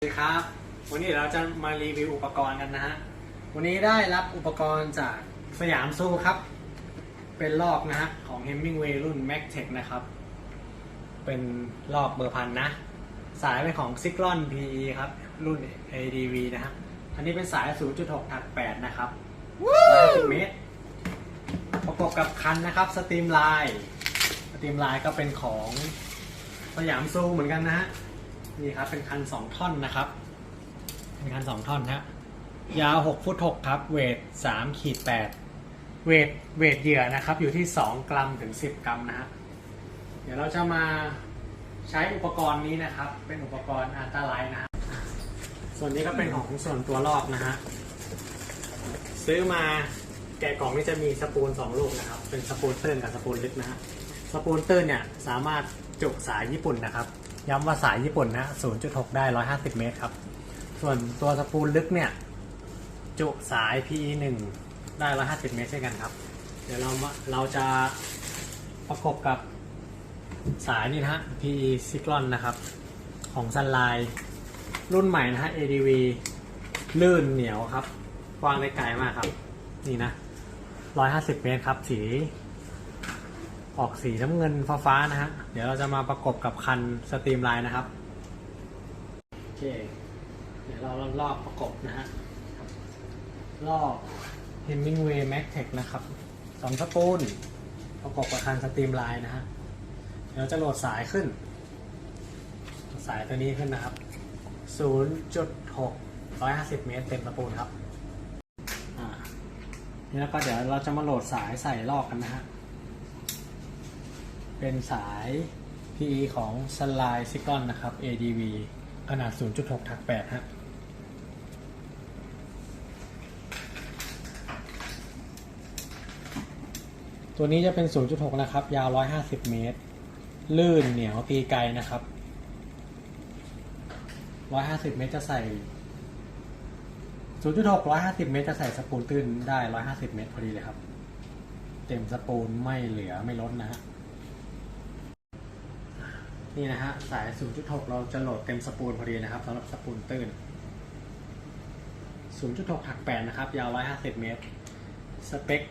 สวัสดีครับ วันนี้เราจะมารีวิวอุปกรณ์กันนะฮะ วันนี้ได้รับอุปกรณ์จากสยามซูครับ เป็นลอกนะฮะของ Hemingway รุ่น Max Tech นะครับ เป็นลอกเบอร์พันนะ สายเป็นของ z i c l o n PE ครับ รุ่น ADV นะฮะ อันนี้เป็นสาย 0.6ถัก8นะครับ110เมตร ประกอบกับคันนะครับสตรีมไลน์สตรีมไลน์ก็เป็นของสยามซูเหมือนกันนะฮะ นี่ครับเป็นคัน2ท่อนนะครับ เป็นคัน2ท่อนฮะยาว6ฟุต6ครับ เวท3ขีด8เวทเวทเหยื่อนะครับ อยู่ที่2กรัมถึง10กรัมนะฮะเดี๋ยวเราจะมาใช้อุปกรณ์นี้นะครับ เป็นอุปกรณ์อันตรายนะส่วนนี้ก็เป็นของส่วนตัวลอกนะฮะซื้อมาแกะกล่องนี่จะมีสปูล2ลูกนะครับ เป็นสปูลตื้นกับสปูลลึกนะฮะ สปูลตื้นเนี่ยสามารถจุสายญี่ปุ่นนะครับ ย้ำว่าสายญี่ปุ่นนะ 0.6 ได้ 150 เมตรครับ ส่วนตัวสปูลลึกเนี่ย จุสาย PE 1ได้ 150 เมตรเช่นกันครับ เดี๋ยวเราเราจะประกบกับสายนี่นะฮะ PE c y c l o n นะครับ ของ Sunline รุ่นใหม่นะฮะ ADV ลื่นเหนียวครับกว้างได้ไกลมากครับ นี่นะ 150 เมตรครับ สี ออกสีน้ำเงินฟ้าๆนะฮะ เดี๋ยวเราจะมาประกบกับคันสตรีมไลน์นะครับ โอเค เดี๋ยวเราลอกประกบนะฮะ ลอก Hemingway Max Tech นะครับสองสปูลประกบกับคันสตรีมไลน์นะฮะ เดี๋ยวจะโหลดสายขึ้น สายตัวนี้ขึ้นนะครับ 0.6 150 เมตรเต็มสปูลครับอ่านี่แล้วก็เดี๋ยวเราจะมาโหลดสายใส่ลอกกันนะฮะ เป็นสาย PE ของ Sunline s i c o n นะครับ ADV ขนาด 0.6 ถัก8ฮะตัวนี้จะเป็น 0.6 นะครับ ยาว 150 เมตร ลื่นเหนียวตีไกลนะครับ 150 เมตรจะใส่ 0.6 150 เมตรจะใส่สปูลตื้นได้ 150 เมตรพอดีเลยครับ เต็มสปูลไม่เหลือไม่ลดนะฮะ นี่นะฮะสาย 0.6 เราจะโหลดเต็มสปูลพอดีนะครับสำหรับสปูลตื้น 0.6ถัก8นะครับ ยาว 150 เมตร สเปค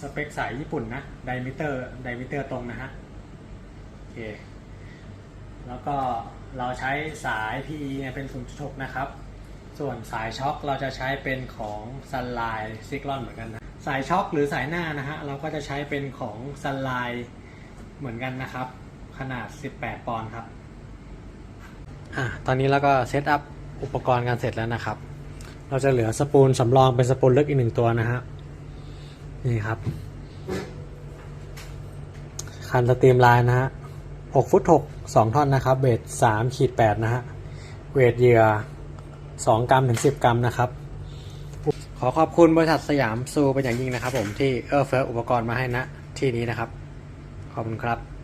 สเปคสายญี่ปุ่นนะ ไดมิเตอร์ ไดมิเตอร์ตรงนะฮะ โอเค แล้วก็เราใช้สาย PE เนี่ยเป็น 0.6 นะครับ ส่วนสายช็อคเราจะใช้เป็นของ Sunline s i c l o n เหมือนกันนะ สายช็อคหรือสายหน้านะฮะ เราก็จะใช้เป็นของ Sunline เหมือนกันนะครับ ขนาด 18 ปอนด์ครับ อะตอนนี้เราก็เซตอัพอุปกรณ์กันเสร็จแล้วนะครับ เราจะเหลือสปูลสำรองเป็นสปูลเล็กอีกหนึ่งตัวนะฮะ นี่ครับ คันสตรีมไลน์นะฮะ6ฟุต6 2ท่อนนะครับ เวท3ขีด8นะฮะ เวทเหยื่อ 2 กรัมถึง 10 กรัมนะครับ ขอขอบคุณบริษัทสยามซูเป็นอย่างยิ่งนะครับผมที่เอื้อเฟื้ออุปกรณ์มาให้นะที่นี้นะครับ ขอบคุณครับ